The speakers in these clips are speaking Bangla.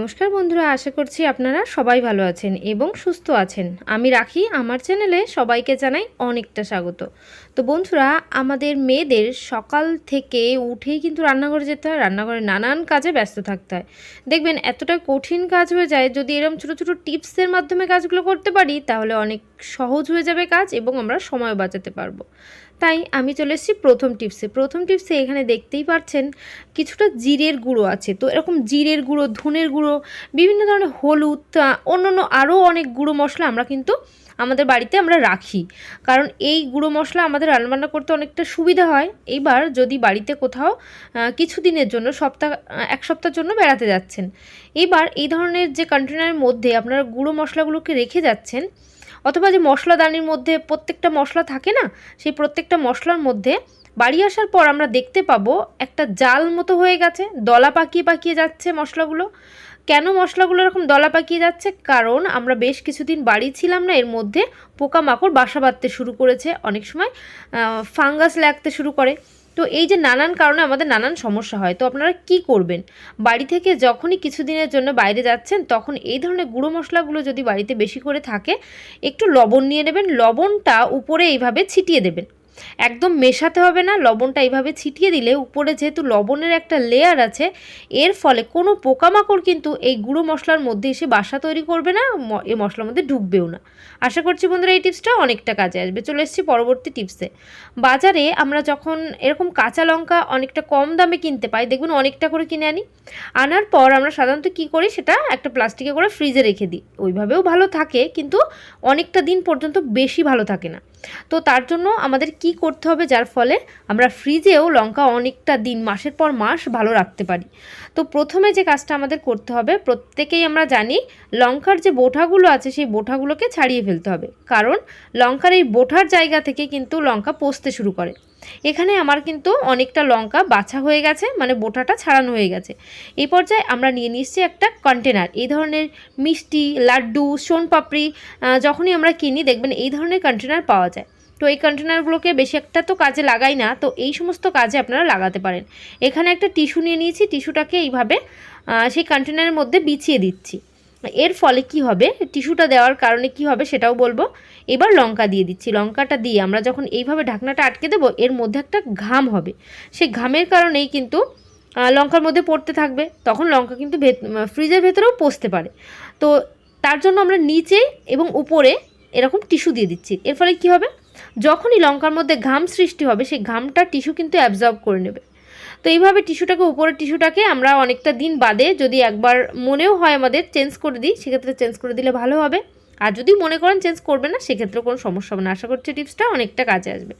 নমস্কার বন্ধুরা, আশা করছি আপনারা সবাই ভালো আছেন এবং সুস্থ আছেন। আমি রাখি, আমার চ্যানেলে সবাইকে জানাই অনেকটা স্বাগত। তো বন্ধুরা, আমাদের মেয়েদের সকাল থেকে উঠেই কিন্তু রান্নাঘরে যেতে হয়, রান্নাঘরে নানান কাজে ব্যস্ত থাকতে হয়। দেখবেন, এতটা কঠিন কাজ হয়ে যায়, যদি এরকম ছোটো ছোটো টিপসের মাধ্যমে কাজগুলো করতে পারি, তাহলে অনেক সহজ হয়ে যাবে কাজ এবং আমরা সময় বাঁচাতে পারব। তাই আমি চলে এসেছি প্রথম টিপসে। প্রথম টিপসে এখানে দেখতেই পাচ্ছেন কিছুটা জিরের গুঁড়ো আছে। তো এরকম জিরের গুঁড়ো, ধনের গুঁড়ো, বিভিন্ন ধরনের হলুদ অন্য অন্য আরও অনেক গুঁড়ো মশলা আমরা কিন্তু আমাদের বাড়িতে আমরা রাখি। কারণ এই গুঁড়ো মশলা আমাদের রান্নাবান্না করতে অনেকটা সুবিধা হয়। এইবার যদি বাড়িতে কোথাও কিছু দিনের জন্য, সপ্তাহ এক সপ্তাহের জন্য বেড়াতে যাচ্ছেন। এবার এই ধরনের যে কন্টেনারের মধ্যে আপনারা গুঁড়ো মশলাগুলোকে রেখে যাচ্ছেন অথবা যে মশলাদানির মধ্যে প্রত্যেকটা মশলা থাকে না, সেই প্রত্যেকটা মশলার মধ্যে বাড়ি আসার পর আমরা দেখতে পাবো একটা জাল মতো হয়ে গেছে, দলা পাকিয়ে পাকিয়ে যাচ্ছে মশলাগুলো। কেন মশলাগুলো এরকম দলা পাকিয়ে যাচ্ছে? কারণ আমরা বেশ কিছুদিন বাড়ি ছিলাম না, এর মধ্যে পোকামাকড় বাসা বাঁধতে শুরু করেছে অনেক সময় ফাঙ্গাস লাগতে শুরু করে। তো এই যে নানান কারণে আমাদের নানান সমস্যা হয়, তো আপনারা কি করবেন? বাড়ি থেকে যখনই কিছুদিনের জন্য বাইরে যাচ্ছেন, তখন এই ধরনের গুঁড়ো মশলাগুলো যদি বাড়িতে বেশি করে থাকে, একটু লবণ নিয়ে নেবেন, লবণটা উপরে এইভাবে ছিটিয়ে দেবেন। একদম মেশাতে হবে না, লবণটা এইভাবে ছিটিয়ে দিলে উপরে যেহেতু লবণের একটা লেয়ার আছে, এর ফলে কোনো পোকামাকড় কিন্তু এই গুঁড়ো মশলার মধ্যে এসে বাসা তৈরি করবে না এই মশলার মধ্যে ঢুকবেও না। আশা করছি বন্ধুরা এই টিপসটা অনেকটা কাজে আসবে। চলে এসেছি পরবর্তী টিপসে বাজারে আমরা যখন এরকম কাঁচা লঙ্কা অনেকটা কম দামে কিনতে পাই দেখবেন অনেকটা করে কিনে আনি। আনার পর আমরা সাধারণত কী করি, সেটা একটা প্লাস্টিকে করে ফ্রিজে রেখে দিই। ওইভাবেও ভালো থাকে, কিন্তু অনেকটা দিন পর্যন্ত বেশি ভালো থাকে না। তো তার জন্য আমাদের কি করতে হবে যার ফলে আমরা ফ্রিজেও লঙ্কা অনেকটা দিন, মাসের পর মাস ভালো রাখতে পারি। তো প্রথমে যে কাজটা আমাদের করতে হবে, প্রত্যেকেই আমরা জানি লঙ্কার যে বোঠাগুলো আছে, সেই বোঠাগুলোকে ছাড়িয়ে ফেলতে হবে। কারণ লঙ্কার এই বোঠার জায়গা থেকে কিন্তু লঙ্কা পচতে শুরু করে। এখানে আমার কিন্তু অনেকটা লঙ্কা বাছা হয়ে গেছে মানে বোটাটা ছাড়ানো হয়ে গেছে। এই পর্যায়ে আমরা নিয়ে নিচ্ছি একটা কন্টেনার এই ধরনের মিষ্টি, লাড্ডু, সোনপাপড়ি যখনই আমরা কিনি, দেখবেন এই ধরনের কন্টেনার পাওয়া যায়। তো এই কন্টেনারগুলোকে বেশি একটা তো কাজে লাগাই না, তো এই সমস্ত কাজে আপনারা লাগাতে পারেন। এখানে একটা টিস্যু নিয়ে নিয়েছি টিস্যুটাকে এইভাবে সেই কন্টেনারের মধ্যে বিছিয়ে দিচ্ছি। এর ফলে কি হবে? টিস্যুটা দেওয়ার কারণে কি হবে সেটাও বলব। এবার লঙ্কা দিয়ে দিচ্ছি। লঙ্কাটা দিয়ে আমরা যখন এইভাবে ঢাকনাটা আটকে দেবো, এর মধ্যে একটা ঘাম হবে। সেই ঘামের কারণেই কিন্তু লঙ্কার মধ্যে পড়তে থাকবে। তখন লঙ্কা কিন্তু ফ্রিজের ভেতরেও পচতে পারে। তো তার জন্য আমরা নিচে এবং উপরে এরকম টিস্যু দিয়ে দিচ্ছি। এর ফলে কি হবে? যখনই লঙ্কার মধ্যে ঘাম সৃষ্টি হবে, সেই ঘামটা টিস্যু কিন্তু অ্যাবজর্ব করে নেবে। তো এইভাবে টিস্যুটাকে, উপরের টিস্যুটাকে আমরা অনেকটা দিন বাদে যদি একবার মনেও হয় আমাদের, চেঞ্জ করে দিই, সেক্ষেত্রে চেঞ্জ করে দিলে ভালো হবে। আর যদি মনে করেন চেঞ্জ করবে না সেক্ষেত্রে কোনো সমস্যা হবে না। আশা করছি টিপসটা অনেকটা কাজে আসবে।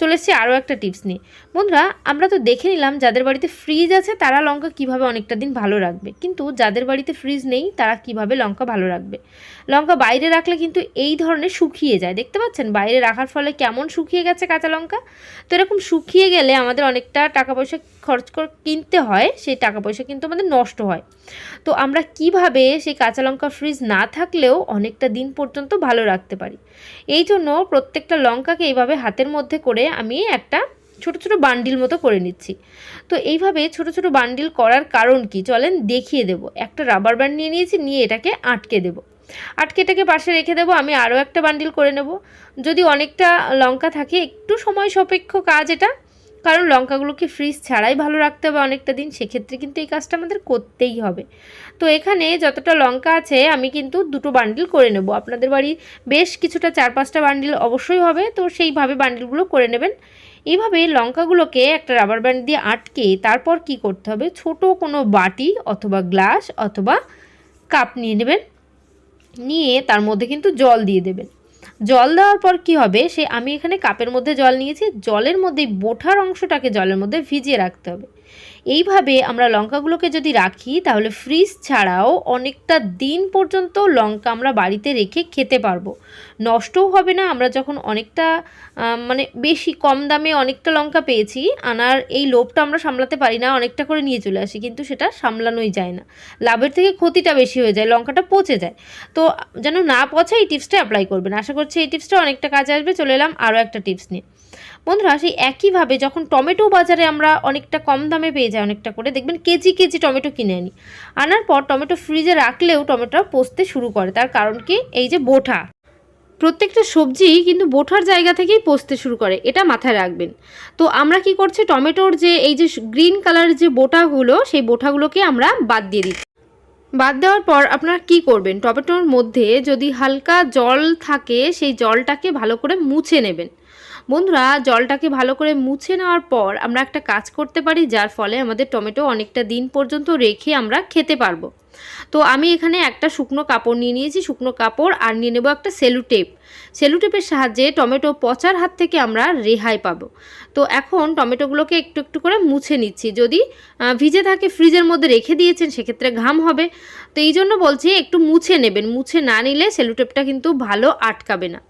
চলে এসেছি আরও একটা টিপস নিয়ে। বন্ধুরা, আমরা তো দেখে নিলাম যাদের বাড়িতে ফ্রিজ আছে, তারা লঙ্কা কীভাবে অনেকটা দিন ভালো রাখবে। কিন্তু যাদের বাড়িতে ফ্রিজ নেই, তারা কীভাবে লঙ্কা ভালো রাখবে? লঙ্কা বাইরে রাখলে কিন্তু এই ধরনের শুকিয়ে যায়। দেখতে পাচ্ছেন? বাইরে রাখার ফলে কেমন শুকিয়ে গেছে কাঁচা লঙ্কা? তো এরকম শুকিয়ে গেলে আমাদের অনেকটা টাকা পয়সা খরচ করে কিনতে হয়, সেই টাকা পয়সা কিন্তু আমাদের নষ্ট হয়। তো আমরা কীভাবে সেই কাঁচা লঙ্কা ফ্রিজ না থাকলেও অনেকটা দিন পর্যন্ত ভালো রাখতে পারি। এই জন্য প্রত্যেকটা লঙ্কাকে এইভাবে হাতের মধ্যে করে আমি একটা ছোট ছোট বান্ডিল মতো করে নিচ্ছি। তো এইভাবে ছোট ছোট বান্ডিল করার কারণ কি? চলেন দেখিয়ে দেব। একটা রাবার ব্যান্ড নিয়ে নিয়েছি, নিয়ে এটাকে আটকে দেব। আটকে এটাকে পাশে রেখে দেবো, আমি আরও একটা বান্ডিল করে নেব। যদি অনেকটা লঙ্কা থাকে, একটু সময় সাপেক্ষ কাজ এটা। কারণ লঙ্কাগুলোকে ফ্রিজ ছাড়াই ভালো রাখতে হবে অনেকটা দিন, সেক্ষেত্রে কিন্তু এই কাজটা আমাদের করতেই হবে। তো এখানে যতটা লঙ্কা আছে, আমি কিন্তু দুটো বান্ডিল করে নেব। আপনাদের বাড়ি বেশ কিছুটা চার পাঁচটা বান্ডিল অবশ্যই হবে, তো সেইভাবে বান্ডিলগুলো করে নেবেন। এইভাবে লঙ্কাগুলোকে একটা রাবার ব্যান্ড দিয়ে আটকে তারপর কি করতে হবে? ছোট কোনো বাটি অথবা গ্লাস অথবা কাপ নিয়ে নেবেন। নিয়ে তার মধ্যে কিন্তু জল দিয়ে দেবেন। জল দেওয়ার পর কি হবে? সে আমি এখানে কাপের মধ্যে জল নিয়েছি, জলের মধ্যে বোঠার অংশটাকে জলের মধ্যে ভিজিয়ে রাখতে হবে। এইভাবে আমরা লঙ্কাগুলোকে যদি রাখি, তাহলে ফ্রিজ ছাড়াও অনেকটা দিন পর্যন্ত লঙ্কা আমরা বাড়িতে রেখে খেতে পারব। নষ্টও হবে না, আমরা যখন অনেকটা মানে বেশি কম দামে অনেকটা লঙ্কা পেয়েছি, আনার এই লোভটা আমরা সামলাতে পারি না, অনেকটা করে নিয়ে চলে আসি, কিন্তু সেটা সামলানোই যায় না। লাভের থেকে ক্ষতিটা বেশি হয়ে যায়, লঙ্কাটা পচে যায়। তো যেন না পচে, এই টিপসটা অ্যাপ্লাই করবেন। আশা করছি এই টিপসটা অনেকটা কাজে আসবে। চলে এলাম আরও একটা টিপস নিয়ে। বন্ধুরা, সেই একইভাবে যখন টমেটো বাজারে আমরা অনেকটা কম দামে পেয়ে যাই অনেকটা করে, দেখবেন কেজি কেজি টমেটো কিনে আনি। আনার পর টমেটো ফ্রিজে রাখলেও টমেটো পচতে শুরু করে। তার কারণ কি? এই যে বোঠা। প্রত্যেকটা সবজি কিন্তু বোঠার জায়গা থেকেই পচতে শুরু করে, এটা মাথায় রাখবেন। তো আমরা কি করছি? টমেটোর যে এই যে গ্রিন কালারের যে বোটাগুলো সেই বোটাগুলোকে আমরা বাদ দিয়ে দিচ্ছি। বাদ দেওয়ার পর আপনারা কি করবেন? টমেটোর মধ্যে যদি হালকা জল থাকে, সেই জলটাকে ভালো করে মুছে নেবেন। বন্ধুরা, জলটাকে ভালো করে মুছে নেওয়ার পর আমরা একটা কাজ করতে পারি, যার ফলে আমাদের টমেটো অনেকটা দিন পর্যন্ত রেখে আমরা খেতে পারব। তো আমি এখানে একটা শুকনো কাপড় নিয়ে নিয়েছি, শুকনো কাপড়, আর নিয়ে নেব একটা সেলুটেপ। সেলুটেপের সাহায্যে টমেটো পচার হাত থেকে আমরা রেহাই পাবো। তো এখন টমেটোগুলোকে একটু একটু করে মুছে নিচ্ছি। যদি ভিজে থাকে, ফ্রিজের মধ্যে রেখে দিয়েছেন, সেক্ষেত্রে ঘাম হবে। তো এই জন্য বলছি, একটু মুছে নেবেন। মুছে না নিলে সেলুটেপটা কিন্তু ভালো আটকাবে না।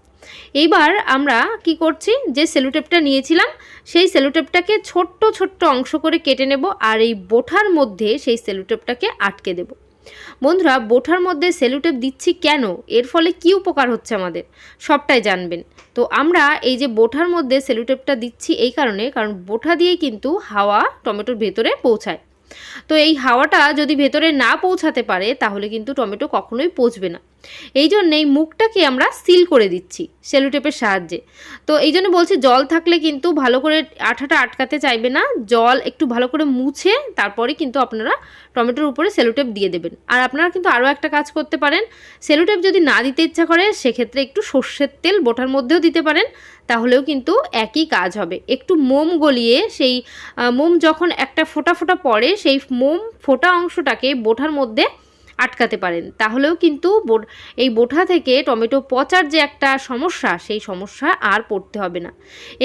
এইবার আমরা কি করছি? যে সেলুটেপটা নিয়েছিলাম, সেই সেলুটেপটাকে ছোট্ট ছোট্ট অংশ করে কেটে নেব আর এই বোঠার মধ্যে সেই সেলুটেপটাকে আটকে দেব। বন্ধুরা, বোঠার মধ্যে সেলুটেপ দিচ্ছি কেন? এর ফলে কি উপকার হচ্ছে আমাদের? সবটাই জানবেন। তো আমরা এই যে বোঠার মধ্যে সেলুটেপটা দিচ্ছি এই কারণে, কারণ বোঠা দিয়েই কিন্তু হাওয়া টমেটোর ভেতরে পৌঁছায়। তো এই হাওয়াটা যদি ভেতরে না পৌঁছাতে পারে, তাহলে কিন্তু টমেটো কখনোই পচবে না। এই জন্যেই মুখটাকে আমরা সিল করে দিচ্ছি সেলুটেপের সাহায্যে। তো এই জন্য বলছি জল থাকলে কিন্তু ভালো করে আঠাটা আটকাতে চাইবে না, জল একটু ভালো করে মুছে তারপরে কিন্তু আপনারা টমেটোর উপরে সেলুটেপ দিয়ে দেবেন। আর আপনারা কিন্তু আরও একটা কাজ করতে পারেন, সেলুটেপ যদি না দিতে ইচ্ছা করে সেক্ষেত্রে একটু সর্ষের তেল বোটার মধ্যেও দিতে পারেন, তাহলেও কিন্তু একই কাজ হবে। একটু মোম গলিয়ে সেই মোম যখন একটা ফোটা ফোটা পড়ে সেই মোম ফোটা অংশটাকে বোঠার মধ্যে আটকাতে পারেন। তাহলেও কিন্তু এই বোঠা থেকে টমেটো পচার যে একটা সমস্যা, সেই সমস্যা আর পড়তে হবে না।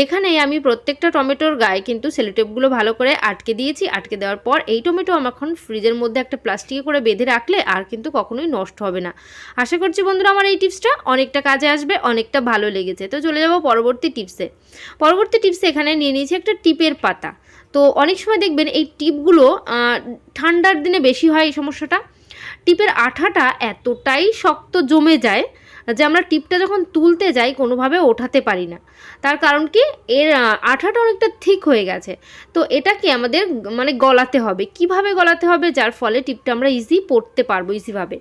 এখানে আমি প্রত্যেকটা টমেটোর গায়ে কিন্তু সেলোটেপগুলো ভালো করে আটকে দিয়েছি। আটকে দেওয়ার পর এই টমেটো আমার এখন ফ্রিজের মধ্যে একটা প্লাস্টিকে করে বেঁধে রাখলে আর কিন্তু কখনোই নষ্ট হবে না। আশা করছি বন্ধুরা আমার এই টিপসটা অনেকটা কাজে আসবে, অনেকটা ভালো লেগেছে। তো চলে যাব পরবর্তী টিপসে। পরবর্তী টিপসে এখানে নিয়ে নিয়েছি একটা টিপের পাতা। তো অনেক সময় দেখবেন এই টিপগুলো ঠান্ডার দিনে বেশি হয় এই সমস্যাটা। টিপের আঠাটা এতটাই শক্ত জমে যায় যে আমরা টিপটা যখন তুলতে যাই কোনোভাবে ওঠাতে পারি না। তার কারণ কি? এর আঠাটা অনেকটা ঠিক হয়ে গেছে। তো এটাকে আমাদের মানে গলাতে হবে। কীভাবে গলাতে হবে? যার ফলে টিপটা আমরা ইজি পড়তে পারব ইজিভাবে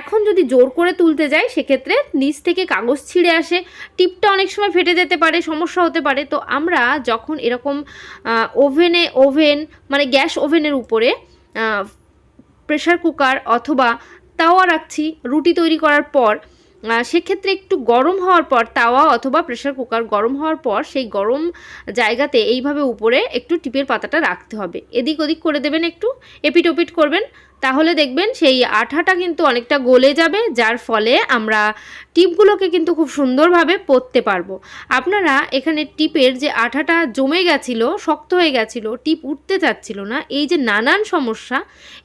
এখন যদি জোর করে তুলতে যাই, সেক্ষেত্রে নিচ থেকে কাগজ ছিঁড়ে আসে। টিপটা অনেক সময় ফেটে যেতে পারে, সমস্যা হতে পারে। তো আমরা যখন এরকম ওভেনে, ওভেন মানে গ্যাস ওভেনের উপরে প্রেশার কুকার অথবা তাওয়া রাখছি, রুটি তৈরি করার পর সেক্ষেত্রে একটু গরম হওয়ার পর, তাওয়া অথবা প্রেশার কুকার গরম হওয়ার পর, সেই গরম জায়গাতে এইভাবে উপরে একটু টিপের পাতাটা রাখতে হবে। এদিক ওদিক করে দেবেন একটু, এপিট ওপিট করবেন তাহলে দেখবেন সেই আঠাটা কিন্তু অনেকটা গলে যাবে, যার ফলে আমরা টিপগুলোকে কিন্তু খুব সুন্দরভাবে পরতে পারব। আপনারা এখানে টিপের যে আঠাটা জমে গেছিল, শক্ত হয়ে গেছিল, টিপ উঠতে চাচ্ছিল না, এই যে নানান সমস্যা,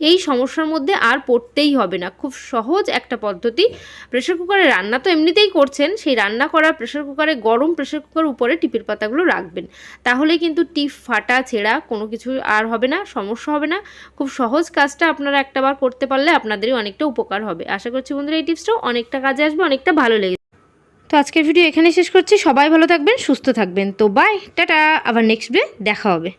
এই সমস্যার মধ্যে আর পড়তেই হবে না। খুব সহজ একটা পদ্ধতি। প্রেশার কুকারে রান্না তো এমনিতেই করছেন, সেই রান্না করা প্রেশার কুকারে, গরম প্রেশার কুকার উপরে টিপের পাতাগুলো রাখবেন। তাহলে কিন্তু টিপ ফাটা, ছেঁড়া কোনো কিছু আর হবে না, সমস্যা হবে না। খুব সহজ কাজটা আপনারা একটাবার করতে পারলে আপনাদেরই অনেকটা উপকার হবে। আশা করছি বন্ধুরা এই টিপসটাও অনেকটা কাজে আসবে, অনেকটা ভালো লেগেছে। তো আজকের ভিডিও এখানে শেষ করছি। সবাই ভালো থাকবেন, সুস্থ থাকবেন। তো বাই টাটা। আবার নেক্সট ডে দেখা হবে।